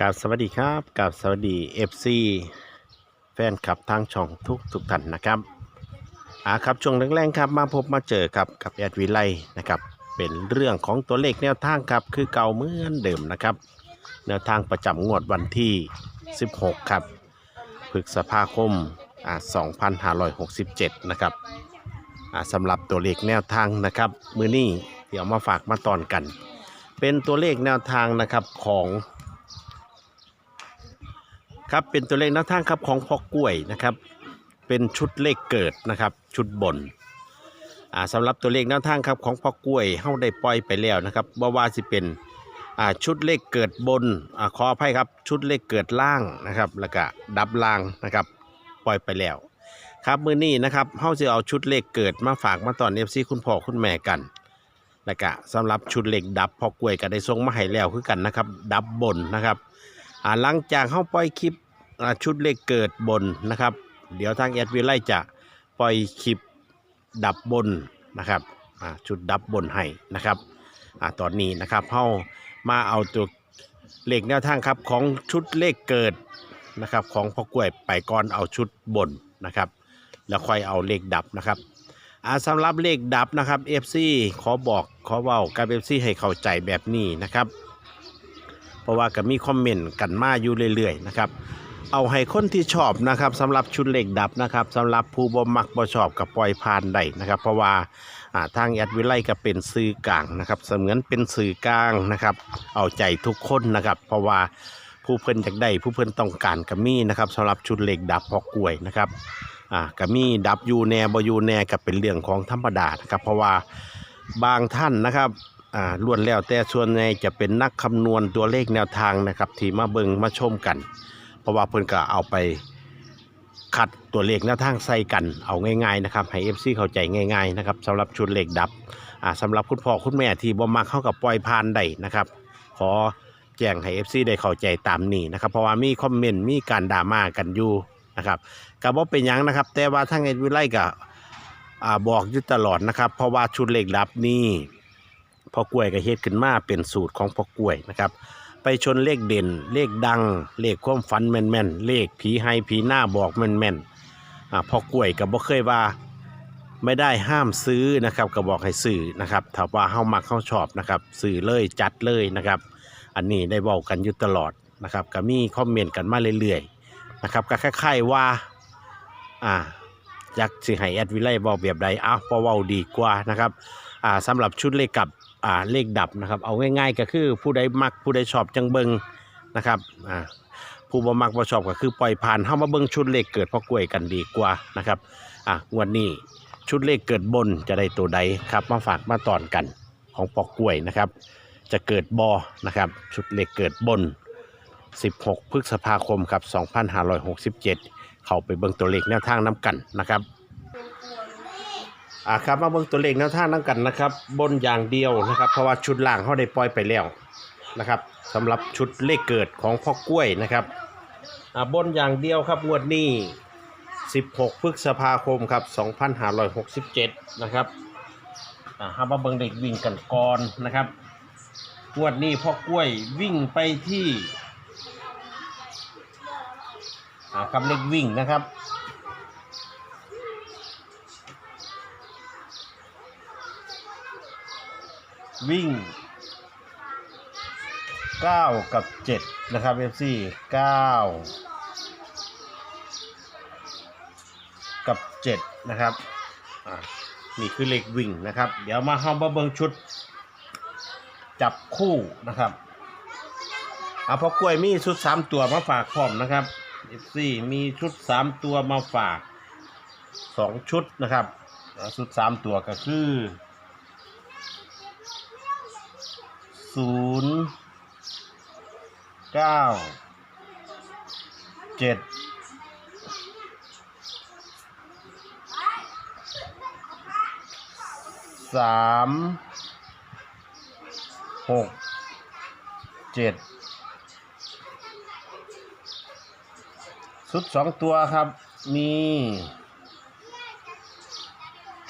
กราบสวัสดีครับกราบสวัสดี FC แฟนคลับทางช่องทุกทุกท่านนะครับอ่าครับช่วงแรกๆครับมาพบมาเจอครับกับแอดวิไลนะครับเป็นเรื่องของตัวเลขแนวทางครับคือเก่าเหมือนเดิมนะครับแนวทางประจำงวดวันที่ 16 ครับพฤษภาคมอ่า2567 นะครับอ่าสำหรับตัวเลขแนวทางนะครับมือนี้เดี๋ยวมาฝากมาตอนกัน เป็นตัวเลขแนวทางนะครับของ ครับเป็นตัวเลขแนวทางครับของพอกล้วยนะครับ เป็นชุดเลขเกิดนะครับ ชุดบนอ่าสำหรับตัวเลขแนวทางครับของพอกล้วยเฮาได้ปล่อยไปแล้วนะครับบ่ว่าสิเป็นอ่าชุดเลขเกิดบนอ่าขออภัยครับชุดเลขเกิดล่างนะครับ แล้วก็ดับล่างนะครับปล่อยไปแล้ว ครับมือนี้นะครับเฮาจะเอาชุดเลขเกิดมาฝากมาตอน FC คุณพ่อคุณแม่กันแล้วก็สำหรับชุดเลขดับพอกล้วยก็ได้ส่งมาให้แล้วคือกันนะครับ ดับบนนะครับ หลังจากเข้าปล่อยคลิปชุดเลขเกิดบนนะครับ เดี๋ยวทางแอดวิไลจะปล่อยคลิปดับบนนะครับชุดดับบนให้นะครับอตอนนี้นะครับเข้ามาเอาตัวเลขแนวทางครับของชุดเลขเกิดนะครับของพ่อกล้วยไปก่อนเอาชุดบนนะครับ แล้วค่อยเอาเลขดับนะครับอาสำหรับเลขดับนะครับ FC ขอบอกขอเว้ากับ FC ให้เข้าใจแบบนี้นะครับ เพราะว่าก็มีคอมเมนต์กันมาอยู่เรื่อยๆนะครับเอาให้คนที่ชอบนะครับสำหรับชุดเหล็กดับนะครับสำหรับผู้บ่มักบ่ชอบกับปล่อยผ่านได้นะครับ เพราะว่าทางแอดวิไลก็เป็นสื่อกลางนะครับ เสมือนเป็นสื่อกลางนะครับ เอาใจทุกคนนะครับ เพราะว่าผู้เพิ่นอยากได้ผู้เพิ่นต้องการก็มีนะครับสำหรับชุดเหล็กดับพอกล้วยนะครับอ่าก็มีดับยูแหน่บ่อยูแหน่ก็เป็นเรื่องของธรรมดานะครับ เพราะว่าบางท่านนะครับ อ่าล้วนแล้วแต่ส่วนใหญ่จะเป็นนักคำนวณตัวเลขแนวทางนะครับ ที่มาเบิงมาชมกัน เพราะว่าเพิ่นก็เอาไปคัดตัวเลขแนวทางใส่กันเอาง่ายๆนะครับให้ FC เข้าใจง่ายๆนะครับสำหรับชุดเลขดับอ่าสำหรับคุณพ่อคุณแม่ที่บ่มักเข้ากับปล่อยผ่านได้นะครับขอแจ้งให้ FC ได้เข้าใจตามนี้นะครับ เพราะว่ามีคอมเมนต์มีการด่ามากันอยู่นะครับก็บ่เป็นหยังนะครับ แต่ว่าทางเอ็ดวิไลก็อ่าบอกอยู่ตลอดนะครับ เพราะว่าชุดเลขดับนี่ พ่อกล้วยก็เฮ็ดขึ้นมาเป็นสูตรของพ่อกล้วยนะครับ ไปชนเลขเด่นเลขดัง เลขความฝันแม่นๆ เลขผีให้ผีหน้าบอกแม่นๆอ่าพ่อกล้วยก็บ่เคยว่าไม่ได้ห้ามซื้อนะครับก็บอกให้ซื้อนะครับถ้าว่าเฮามักเฮาชอบนะครับซื้อเลยจัดเลยนะครับ อันนี้ได้เว้ากันอยู่ตลอดนะครับก็มีคอมเมนต์กันมาเรื่อยๆนะครับก็คล้ายๆว่าอ่าอยากสิให้แอดวิไลบอกแบบใดอ้าวพอเว้าดีกว่านะครับอ่าสำหรับชุดเลขกับ อ่าเลขดับนะครับ เอาง่ายๆก็คือผู้ใดมักผู้ใดชอบจังเบิงนะครับอ่าผู้บ่มักบ่ชอบก็คือปล่อยผ่านเข้ามาเบิงชุดเลขเกิดพ่อกล้วยกันดีกว่านะครับอ่างวดนี้ชุดเลขเกิดบนจะได้ตัวใดครับ มาฝากมาตอนกันของปอกกล้วยนะครับ จะเกิดบอนะครับ ชุดเลขเกิดบน 16 พฤษภาคมครับ 2567 เข้าไปเบิ่งตัวเลขแนวทางน้ำกันนะครับ อ่าครับมาเบิ่งตัวเลขแนวทางน้ำกันนะครับ บนอย่างเดียวนะครับ เพราะว่าชุดล่างเขาได้ปล่อยไปแล้วนะครับสำหรับชุดเลขเกิดของพ่อกล้วยนะครับอ่าบนอย่างเดียวครับงวดนี้ 16 พฤษภาคมครับ 2567 นะครับอ่าหามาเบิ่งเด็กวิ่งกันก่อนนะครับงวดนี้พ่อกล้วยวิ่งไปที่อ่ากับเลขวิ่งนะครับ วิ่ง 9 กับ 7 นะครับ FC 9 กับ 7 นะครับนี่คือเลขวิ่งนะครับ เดี๋ยวมาเฮามาเบิงชุด จับคู่นะครับเอาพอกล้วยมีชุด 3 ตัวมาฝากพร้อมนะครับ FC มีชุด 3 ตัวมาฝาก 2 ชุดนะครับชุด 3 ตัวก็คือ ศูนย์เก้าเจ็ดสามหกเจ็ดชุดสองตัวครับ มี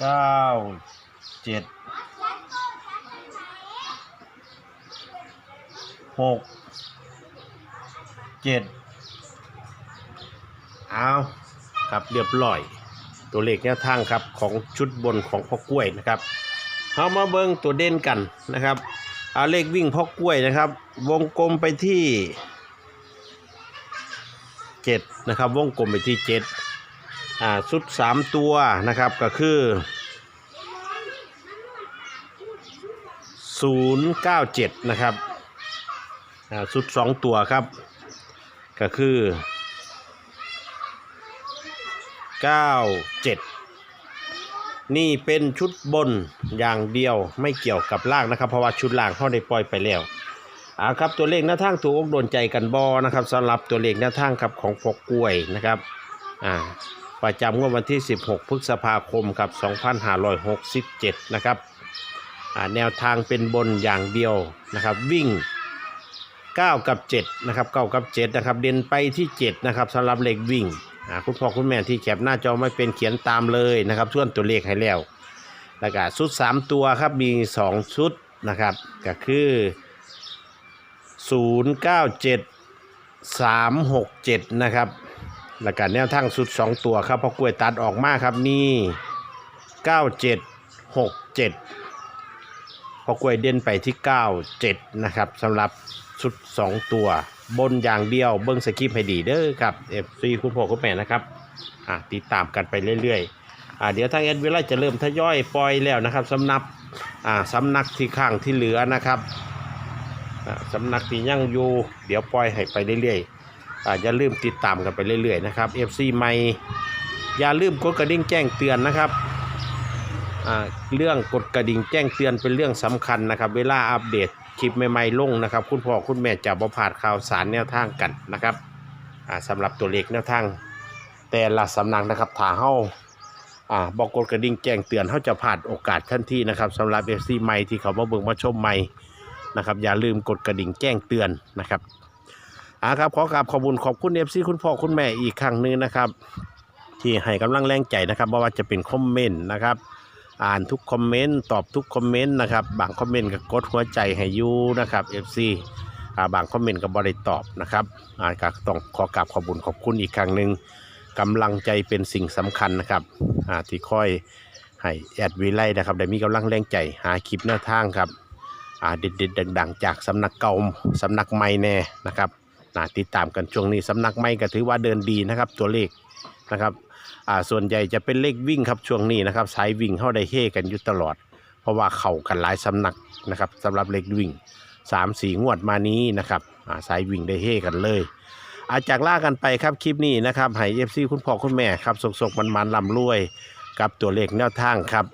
เก้าเจ็ด หกเจ็ดเอาครับเรียบร้อย ตัวเลขแนวทางครับของชุดบนของพ่อกล้วยนะครับเอามาเบิ้งตัวเด่นกันนะครับเอาเลขวิ่งพ่อกล้วยนะครับ วงกลมไปที่เจ็ดนะครับ วงกลมไปที่เจ็ดอ่าชุดสามตัวนะครับก็คือศูนย์เก้าเจ็ดนะครับ ชุดสองตัวครับ ก็คือ97นี่เป็นชุดบนอย่างเดียวไม่เกี่ยวกับล่างนะครับ เพราะว่าชุดล่างเขาได้ปล่อยไปแล้วอ่าครับตัวเลขหน้าทางตัวอกโดนใจกันบอนะครับสำหรับตัวเลขหน้าทางครับของพกกล้วยนะครับอ่าประจำงวดวันที่ 16 พฤษภาคมครับ2567 นะครับอ่าแนวทางเป็นบนอย่างเดียวนะครับ วิ่ง 9 กับ 7 นะครับ 9 กับ 7 นะครับ เด่นไปที่ 7 นะครับสำหรับเลขวิ่งคุณพ่อคุณแม่ที่แคปหน้าจอไม่เป็นเขียนตามเลยนะครับส่วนตัวเลขให้แล้วแล้วก็ชุด 3 ตัวครับมี 2 ชุดนะครับก็คือ 097 367 นะครับแล้วก็แนวทางชุด 2 ตัวครับพอกล้วยตัดออกมาครับมี 97 67พอกล้วยเด่นไปที่ 97 นะครับสำหรับ ชุด 2 ตัว บนอย่างเดียวเบิ้งสคริปให้ดีเด้อครับ FC คุณพ่อคุณแม่นะครับอะติดตามกันไปเรื่อยๆอะเดี๋ยวทางเอ็ดวิไลจะเริ่มทยอยปล่อยแล้วนะครับสำนักอ่าสำนักที่ข้างที่เหลือนะครับอ่าสำนักที่ยังอยู่เดี๋ยวปล่อยให้ไปเรื่อยๆอ่าอย่าลืมติดตามกันไปเรื่อยๆนะครับ FC ใหม่อย่าลืมกดกระดิ่งแจ้งเตือนนะครับอ่าเรื่องกดกระดิ่งแจ้งเตือนเป็นเรื่องสำคัญนะครับ เวลาอัปเดต ลิปใหม่ๆลงนะครับ คุณพ่อคุณแม่จะบ่พลาดข่าวสารแนวทางกันนะครับอ่าสำหรับตัวเลขแนวทาง แต่ละสำนักนะครับถ้าเฮาอ่าบอกกดกระดิ่งแจ้งเตือนเฮาจะพลาดโอกาสทันทีนะครับสำหรับ FC ใหม่ที่เขามาเบิ่งมาชมใหม่นะครับอย่าลืมกดกระดิ่งแจ้งเตือนนะครับอ่าครับขอกราบขอบคุณขอบคุณ FC คุณพ่อคุณแม่อีกครั้งหนึงนะครับ ที่ให้กำลังแรงใจนะครับไม่ว่าจะเป็นคอมเมนต์นะครับ อ่านทุกคอมเมนต์ตอบทุกคอมเมนต์นะครับ บางคอมเมนต์ก็กดหัวใจให้ยูนะครับ FC อ่าบางคอมเมนต์ก็บ่ได้ตอบนะครับอ่าก็ต้องขอกราบขอบุญขอบคุณอีกครั้งหนึ่งกำลังใจเป็นสิ่งสำคัญนะครับอ่าที่ค่อยให้แอดวิไลนะครับได้มีกำลังแรงใจหาคลิปแนวทางครับอ่าเด็ดๆดังๆ จากสำนักเก่าสำนักใหม่แน่นะครับน่าติดตามกันช่วงนี้สำนักใหม่ก็ถือว่าเดินดีนะครับตัวเลข นะครับอ่าส่วนใหญ่จะเป็นเลขวิ่งครับช่วงนี้นะครับสายวิ่งเข้าได้เฮกันอยู่ตลอด เพราะว่าเข่ากันหลายสำนักนะครับสำหรับเลขวิ่งสามสี่งวดมานี้นะครับอ่าสายวิ่งได้เฮกันเลยอาจากล่ากันไปครับคลิปนี้นะครับให้เอฟซีคุณพ่อคุณแม่ครับสกๆมันมันลำรวย กับตัวเลขแนวทางครับ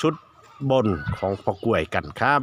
ชุดบนของพ่อกล้วยกันครับ